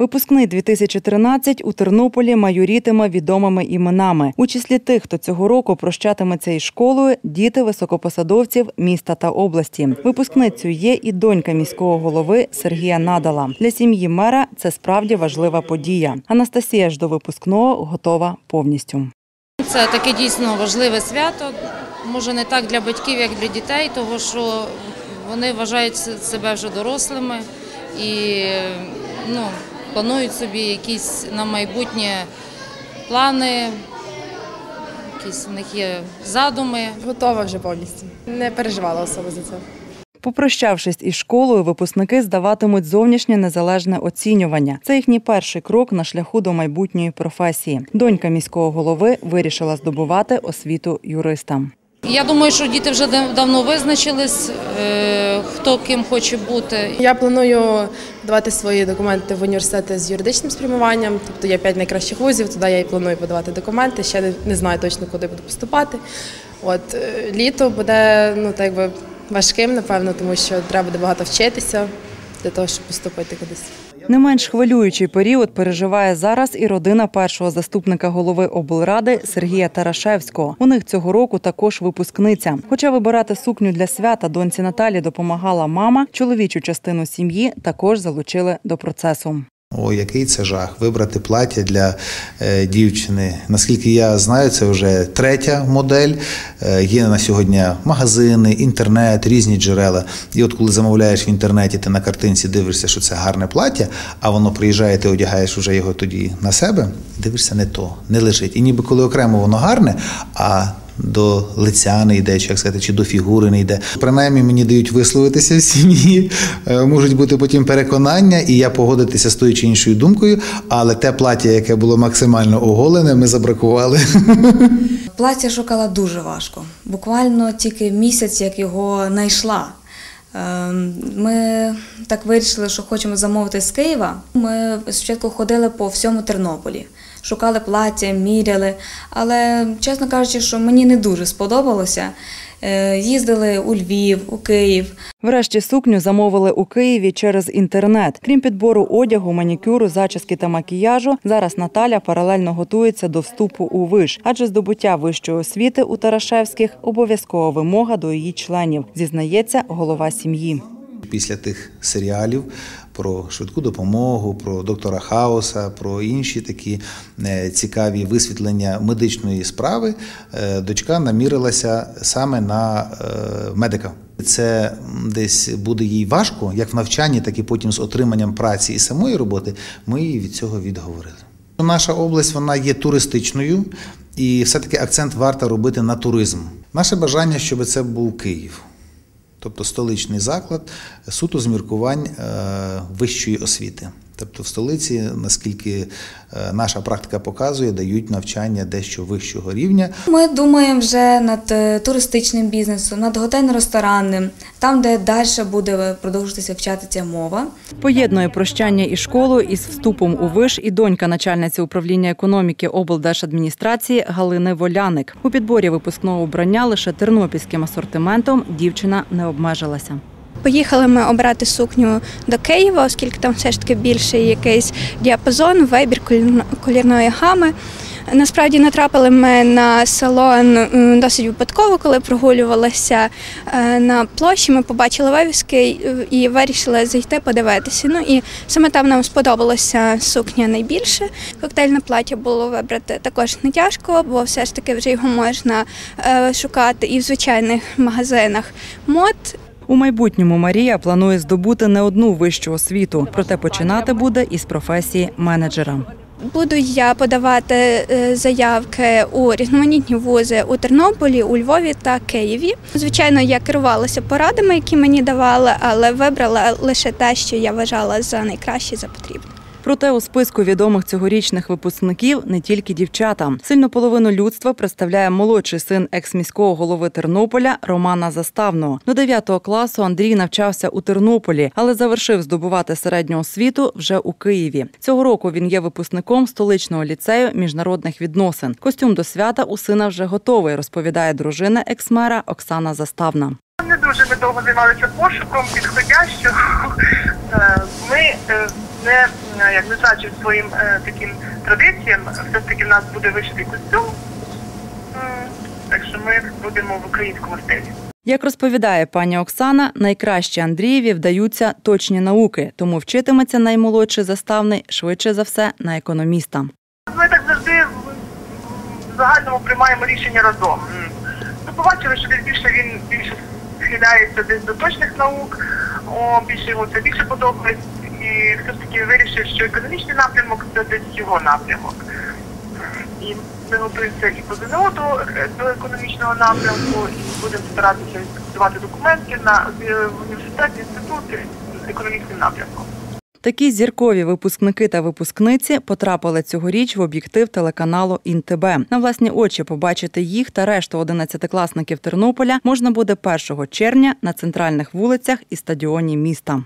Випускний 2013 у Тернополі майорітиме відомими іменами. У числі тих, хто цього року прощатиметься із школою, діти високопосадовців міста та області. Випускницею є і донька міського голови Сергія Надала. Для сім'ї мера це справді важлива подія. Анастасія ж до випускного готова повністю. Це таке дійсно важливе свято. Може не так для батьків, як для дітей, тому що вони вважають себе вже дорослими і ну, планують собі якісь на майбутнє плани, якісь в них є задуми. Готова вже повністю. Не переживала особо за це. Попрощавшись із школою, випускники здаватимуть зовнішнє незалежне оцінювання. Це їхній перший крок на шляху до майбутньої професії. Донька міського голови вирішила здобувати освіту юриста. Я думаю, що діти вже давно визначились, е, хто ким хоче бути. Я планую подавати свої документи в університети з юридичним спрямуванням. Тобто є п'ять найкращих вузів, туди я і планую подавати документи. Ще не, знаю точно, куди буду поступати. От е, літо буде ну так якби важким, напевно, тому що треба буде багато вчитися для того, щоб поступити кудись. Не менш хвилюючий період переживає зараз і родина першого заступника голови облради Сергія Тарашевського. У них цього року також випускниця. Хоча вибирати сукню для свята доньці Наталі допомагала мама, чоловічу частину сім'ї також залучили до процесу. О, який це жах вибрати плаття для е, дівчини. Наскільки я знаю, це вже третя модель. Е, є на сьогодні магазини, інтернет, різні джерела. І от коли замовляєш в інтернеті, ти на картинці дивишся, що це гарне плаття, а воно приїжджає, ти одягаєш вже його тоді на себе. Дивишся, не то, не лежить. І ніби коли окремо воно гарне, а до лиця не йде, чи як сказати, чи до фігури не йде. Принаймні мені дають висловитися в сім'ї, е, можуть бути потім переконання, і я погодитися з тою чи іншою думкою. Але те плаття, яке було максимально оголене, ми забракували. Плаття шукала дуже важко. Буквально тільки місяць, як його знайшла. Ем, Ми так вирішили, що хочемо замовити з Києва. Ми спочатку ходили по всьому Тернополі, шукали плаття, міряли. Але, чесно кажучи, що мені не дуже сподобалося. Е, Їздили у Львів, у Київ. Врешті сукню замовили у Києві через інтернет. Крім підбору одягу, манікюру, зачіски та макіяжу, зараз Наталя паралельно готується до вступу у виш, адже здобуття вищої освіти у Тарашевських обов'язкова вимога до її членів, зізнається голова сім'ї. Після тих серіалів про швидку допомогу, про доктора Хауса, про інші такі е, цікаві висвітлення медичної справи, е, дочка намірилася саме на е, медика. Це десь буде їй важко, як в навчанні, так і потім з отриманням праці і самої роботи. Ми її від цього відговорили. Наша область вона є туристичною, і все-таки акцент варто робити на туризм. Наше бажання, щоб це був Київ. Тобто столичний заклад суто з міркувань е, вищої освіти. Тобто в столиці, наскільки е, наша практика показує, дають навчання дещо вищого рівня. Ми думаємо вже над е, туристичним бізнесом, над готельно-ресторанним, там, де далі буде продовжуватися вчати ця мова. Поєднує прощання із школою із вступом у виш і донька начальниці управління економіки облдержадміністрації Галини Воляник. У підборі випускного обрання лише тернопільським асортиментом дівчина не обмежилася. Поїхали ми обрати сукню до Києва, оскільки там все ж таки більший якийсь діапазон, вибір колірно- колірної гами. Насправді натрапили ми на салон досить випадково, коли прогулювалися е, на площі. Ми побачили вивіски і вирішили зайти подивитися. Ну і саме там нам сподобалася сукня найбільше. Коктейльне плаття було вибрати також не тяжко, бо все ж таки вже його можна е, шукати і в звичайних магазинах мод, У майбутньому Марія планує здобути не одну вищу освіту, проте починати буде із професії менеджера. Буду я подавати е, заявки у різноманітні вузи у Тернополі, у Львові та Києві. Звичайно, я керувалася порадами, які мені давали, але вибрала лише те, що я вважала за найкраще за потрібне. Проте у списку відомих цьогорічних випускників не тільки дівчата. Сильну половину людства представляє молодший син екс-міського голови Тернополя Романа Заставного. До 9 класу Андрій навчався у Тернополі, але завершив здобувати середню освіту вже у Києві. Цього року він є випускником столичного ліцею міжнародних відносин. Костюм до свята у сина вже готовий, розповідає дружина екс-мера Оксана Заставна. Не дуже ми довго займалися пошуком підходящого. Е, Ми е, не е, як не зраджуємо своїм е, таким традиціям. Все ж таки в нас буде вишитий костюм. Так що ми будемо в українському стилі. Як розповідає пані Оксана, найкраще Андрієві вдаються точні науки, тому вчитиметься наймолодший заставний швидше за все на економіста. Ми так завжди в в загальному приймаємо рішення разом. Ми побачили, що десь більше він більше схиляється десь до точних наук, о, більше йому це більше подобається. І все ж таки вирішив, що економічний напрямок це десь його напрямок. І ми готуємося і по ЗНО до, до економічного напрямку, і будемо старатися відпрацювати документи на е, інституті з економічним напрямком. Такі зіркові випускники та випускниці потрапили цьогоріч в об'єктив телеканалу ІНТБ. На власні очі побачити їх та решту 11-класників Тернополя можна буде 1 червня на центральних вулицях і стадіоні міста.